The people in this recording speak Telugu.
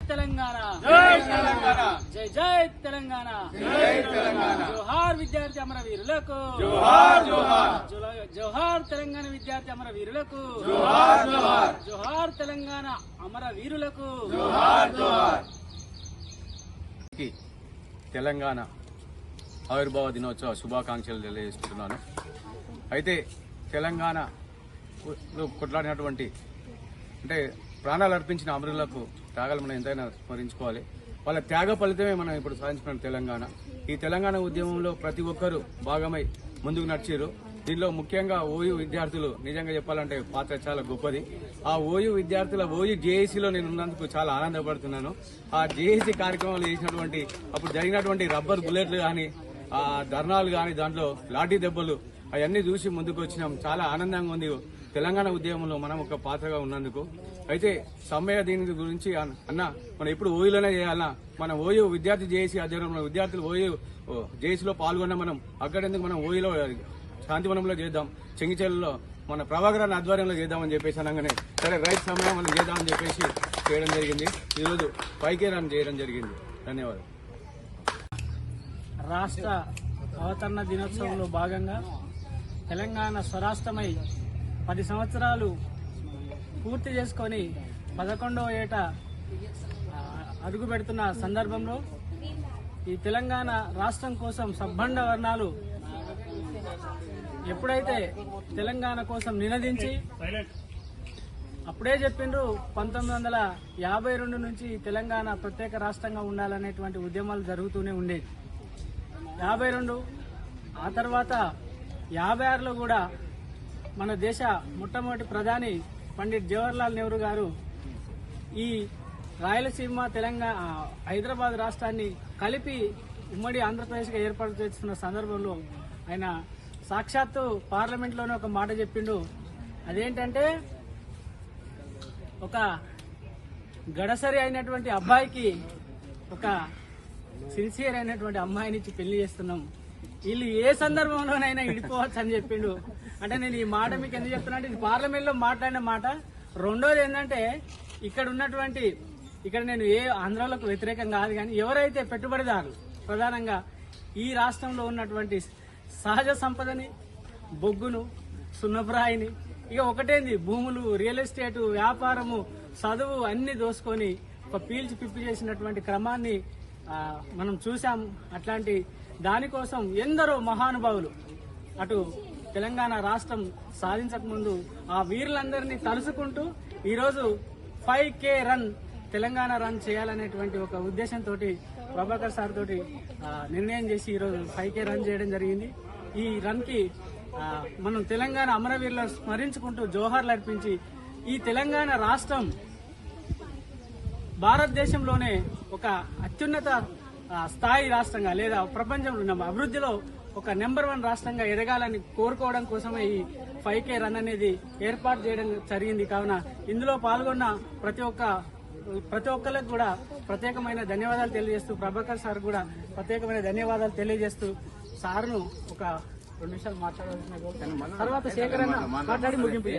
తెలంగాణ జై జై తెలంగాణ జోహార్ విద్యార్థి అమర వీరులకు జోహార్ తెలంగాణ విద్యార్థి అమర వీరులకు జోహార్ తెలంగాణ అమర వీరులకు తెలంగాణ ఆవిర్భావ దినోత్సవ శుభాకాంక్షలు తెలియజేస్తున్నాను అయితే తెలంగాణ కొట్లాడినటువంటి అంటే ప్రాణాలు అర్పించిన అమరులకు త్యాగాలు మనం ఎంతైనా స్మరించుకోవాలి. వాళ్ళ త్యాగ ఫలితమే మనం ఇప్పుడు సాధించుకున్న తెలంగాణ. ఈ తెలంగాణ ఉద్యమంలో ప్రతి ఒక్కరూ భాగమై ముందుకు నడిచారు. దీనిలో ముఖ్యంగా ఓయూ విద్యార్థులు నిజంగా చెప్పాలంటే పాత్ర చాలా గొప్పది. ఆ ఓయూ విద్యార్థుల ఓయూ జేఏసీలో నేను ఉన్నందుకు చాలా ఆనందపడుతున్నాను. ఆ జేఏసీ కార్యక్రమాలు చేసినటువంటి అప్పుడు జరిగినటువంటి రబ్బర్ బుల్లెట్లు కానీ ధర్నాలు కానీ దాంట్లో లాఠీ దెబ్బలు అవన్నీ చూసి ముందుకు వచ్చినాం చాలా ఆనందంగా ఉంది. తెలంగాణ ఉద్యమంలో మనం ఒక పాత్రగా ఉన్నందుకు. అయితే సమ్మె దీని గురించి అన్న అన్న మనం ఎప్పుడు ఓయూలోనే చేయాలన్నా మనం ఓయూ విద్యార్థి జేఏసీ ఆధ్వర్యంలో విద్యార్థులు ఓయూ జేఏసీలో పాల్గొన్న మనం అక్కడెందుకు మనం ఓయూలో శాంతివనంలో చేద్దాం చెంగిచెల్లో మన ప్రభాకరాన్ని ఆధ్వర్యంలో చేద్దామని చెప్పేసి అనగానే సరే రైతు సమయం మనం చేద్దామని చెప్పేసి చేయడం జరిగింది. ఈరోజు పైకే రన్ చేయడం జరిగింది. ధన్యవాదాలు. రాష్ట్ర అవతరణ దినోత్సవంలో భాగంగా తెలంగాణ స్వరాష్ట్రమై పది సంవత్సరాలు పూర్తి చేసుకొని పదకొండవ ఏట ఆ, అడుగు పెడుతున్న సందర్భంలో ఈ తెలంగాణ రాష్ట్రం కోసం సబ్బండ వర్ణాలు ఎప్పుడైతే తెలంగాణ కోసం నినదించి అప్పుడే చెప్పిండ్రు పంతొమ్మిది వందల యాభై రెండు నుంచి తెలంగాణ ప్రత్యేక రాష్ట్రంగా ఉండాలనేటువంటి ఉద్యమాలు జరుగుతూనే ఉండేది యాభై రెండు ఆ తర్వాత యాభై ఆరులో కూడా మన దేశ మొట్టమొదటి ప్రధాని పండిట్ జవహర్లాల్ నెహ్రూ గారు ఈ రాయలసీమ తెలంగాణ హైదరాబాద్ రాష్ట్రాన్ని కలిపి ఉమ్మడి ఆంధ్రప్రదేశ్గా ఏర్పాటు చేస్తున్న సందర్భంలో ఆయన సాక్షాత్తు పార్లమెంట్లోనే ఒక మాట చెప్పిండు. అదేంటంటే ఒక గడసరి అయినటువంటి అబ్బాయికి ఒక సిన్సియర్ అయినటువంటి అమ్మాయిని పెళ్ళి చేస్తున్నాం. వీళ్ళు ఏ సందర్భంలోనైనా ఇడిపోవచ్చు అని చెప్పిండు. అంటే నేను ఈ మాట మీకు ఎందుకు చెప్తున్నా అంటే ఇది పార్లమెంట్లో మాట్లాడిన మాట. రెండోది ఏంటంటే ఇక్కడ ఉన్నటువంటి ఇక్కడ నేను ఏ ఆంధ్రాలకు వ్యతిరేకం కాదు కానీ ఎవరైతే పెట్టుబడిదారులు ప్రధానంగా ఈ రాష్ట్రంలో ఉన్నటువంటి సహజ సంపదని బొగ్గును సున్నప్రాయిని ఇక ఒకటేంది భూములు రియల్ ఎస్టేటు వ్యాపారము చదువు అన్ని దోసుకొని ఒక పీల్చి పిప్పి చేసినటువంటి క్రమాన్ని మనం చూసాం అట్లాంటి దానికోసం ఎందరో మహానుభావులు అటు తెలంగాణ రాష్ట్రం సాధించకముందు ఆ వీరులందరినీ తలుసుకుంటూ ఈరోజు five K run Telangana run చేయాలనేటువంటి ఒక ఉద్దేశంతో ప్రభాకర్ సార్ తోటి నిర్ణయం చేసి ఈరోజు ఫైవ్ కే రన్ చేయడం జరిగింది. ఈ రన్కి మనం తెలంగాణ అమరవీరులను స్మరించుకుంటూ జోహార్లు అర్పించి ఈ తెలంగాణ రాష్ట్రం భారతదేశంలోనే ఒక అత్యున్నత స్థాయి రాష్ట్రంగా లేదా ప్రపంచంలో ఉన్న అభివృద్ధిలో ఒక నెంబర్ వన్ రాష్ట్రంగా ఎదగాలని కోరుకోవడం కోసమే ఈ ఫైవ్ కే రన్ అనేది ఏర్పాటు చేయడం జరిగింది. కావున ఇందులో పాల్గొన్న ప్రతి ఒక్క ప్రతి ఒక్కరికి కూడా ప్రత్యేకమైన ధన్యవాదాలు తెలియజేస్తూ ప్రభాకర్ సార్ కూడా ప్రత్యేకమైన ధన్యవాదాలు తెలియజేస్తూ సార్ను ఒక రెండు నిమిషాలు మాట్లాడవలసిన తర్వాత శేఖర్ అన్న మాట్లాడి ముగింపు